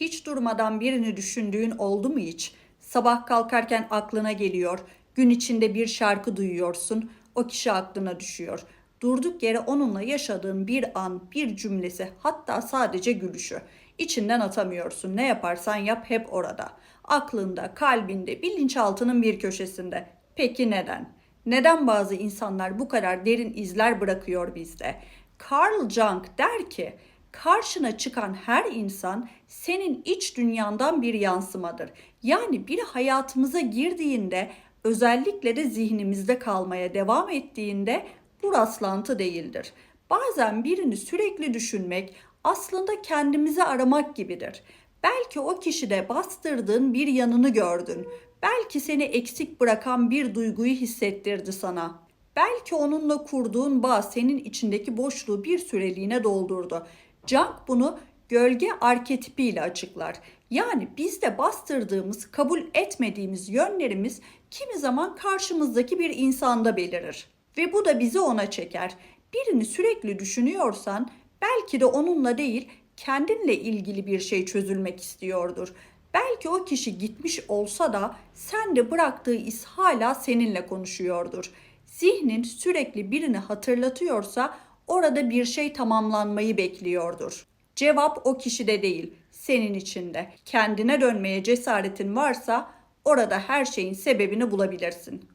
Hiç durmadan birini düşündüğün oldu mu hiç? Sabah kalkarken aklına geliyor. Gün içinde bir şarkı duyuyorsun. O kişi aklına düşüyor. Durduk yere onunla yaşadığın bir an, bir cümlesi, hatta sadece gülüşü. İçinden atamıyorsun. Ne yaparsan yap hep orada. Aklında, kalbinde, bilinçaltının bir köşesinde. Peki neden? Neden bazı insanlar bu kadar derin izler bırakıyor bizde? Carl Jung der ki, karşına çıkan her insan senin iç dünyandan bir yansımadır. Yani biri hayatımıza girdiğinde özellikle de zihnimizde kalmaya devam ettiğinde bu rastlantı değildir. Bazen birini sürekli düşünmek aslında kendimizi aramak gibidir. Belki o kişide bastırdığın bir yanını gördün. Belki seni eksik bırakan bir duyguyu hissettirdi sana. Belki onunla kurduğun bağ senin içindeki boşluğu bir süreliğine doldurdu. Jung bunu gölge arketipiyle açıklar. Yani bizde bastırdığımız, kabul etmediğimiz yönlerimiz kimi zaman karşımızdaki bir insanda belirir. Ve bu da bizi ona çeker. Birini sürekli düşünüyorsan belki de onunla değil kendinle ilgili bir şey çözülmek istiyordur. Belki o kişi gitmiş olsa da sen de bıraktığı iz hala seninle konuşuyordur. Zihnin sürekli birini hatırlatıyorsa orada bir şey tamamlanmayı bekliyordur. Cevap o kişide değil, senin içinde. Kendine dönmeye cesaretin varsa orada her şeyin sebebini bulabilirsin.